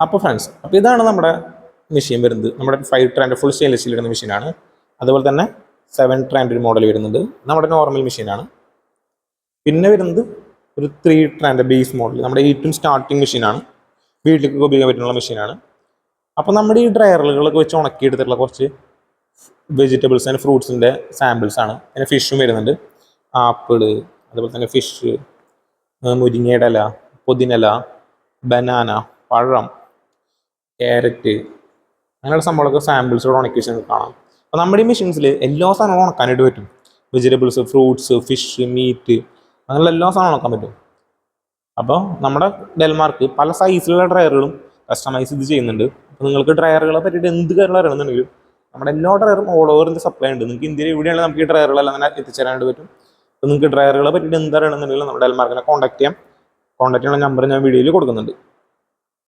അപ്പോൾ ഫ്രണ്ട്സ് അപ്പോൾ ഇതാണ് നമ്മുടെ മെഷീൻ വരുന്നത്. നമ്മുടെ ഫൈവ് ട്രാൻഡ് ഫുൾ സ്റ്റെയിൻലെസ് സ്റ്റീൽ വരുന്ന മെഷീനാണ് അതുപോലെ തന്നെ സെവൻ ട്രാൻഡ് ഒരു മോഡൽ വരുന്നുണ്ട്. നമ്മുടെ നോർമൽ മെഷീനാണ് പിന്നെ വരുന്നത് ഒരു ത്രീ ട്രാൻഡ് ബേസ് മോഡൽ നമ്മുടെ ഏറ്റവും സ്റ്റാർട്ടിങ് മെഷീനാണ് വീട്ടിലേക്ക് ഉപയോഗിക്കാൻ പറ്റുന്ന മെഷീനാണ് അപ്പോൾ നമ്മുടെ ഈ ഡ്രയറുകളൊക്കെ വെച്ച് ഉണക്കിയെടുത്തിട്ടുള്ള കുറച്ച് വെജിറ്റബിൾസ് ആൻഡ് ഫ്രൂട്ട്സിന്റെ സാമ്പിൾസ് ആണ്. പിന്നെ ഫിഷും വരുന്നുണ്ട്. ആപ്പിൾ അതുപോലെ തന്നെ ഫിഷ് മുരിങ്ങയുടെ ഇല പുതിനല ബനാന പഴം ക്യാരറ്റ് അങ്ങനെയുള്ള സംഭവങ്ങളൊക്കെ സാമ്പിൾസ് ഉണക്കി നിങ്ങൾക്ക് കാണാം. അപ്പോൾ നമ്മുടെ ഈ മെഷീൻസിൽ എല്ലാ സാധനവും ഉണക്കാനായിട്ട് പറ്റും. വെജിറ്റബിൾസ് ഫ്രൂട്ട്സ് ഫിഷ് മീറ്റ് അങ്ങനെയുള്ള എല്ലാ സാധനവും ഉണക്കാൻ പറ്റും. അപ്പോൾ നമ്മുടെ ഡെൽമാർക്ക് പല സൈസിലുള്ള ഡ്രയറുകളും കസ്റ്റമൈസ് ഇത് ചെയ്യുന്നുണ്ട്. അപ്പോൾ നിങ്ങൾക്ക് ഡ്രയറുകളെ പറ്റിയിട്ട് എന്ത് കാര്യങ്ങളും അറിയണമെന്നുണ്ടെങ്കിലും നമ്മുടെ എല്ലാ ഡ്രയറും ഓൾ ഓവർ ഇന്ത്യ സപ്ലൈ ഉണ്ട്. നിങ്ങൾക്ക് ഇന്ത്യയിൽ എവിടെയാണെങ്കിലും നമുക്ക് ഈ ഡ്രയറുകളെല്ലാം അങ്ങനെ എത്തിച്ചേരാനായിട്ട് പറ്റും. അപ്പോൾ നിങ്ങൾക്ക് ഡ്രയറുകളെ പറ്റിയിട്ട് എന്ത് അറിയണമെന്നുണ്ടെങ്കിലും നമ്മുടെ ഡെൽമാർക്കിനെ കോൺടാക്ട് ചെയ്യാം. കോൺടാക്ട് ചെയ്യാനുള്ള നമ്പർ ഞാൻ വീഡിയോയിൽ കൊടുക്കുന്നുണ്ട്.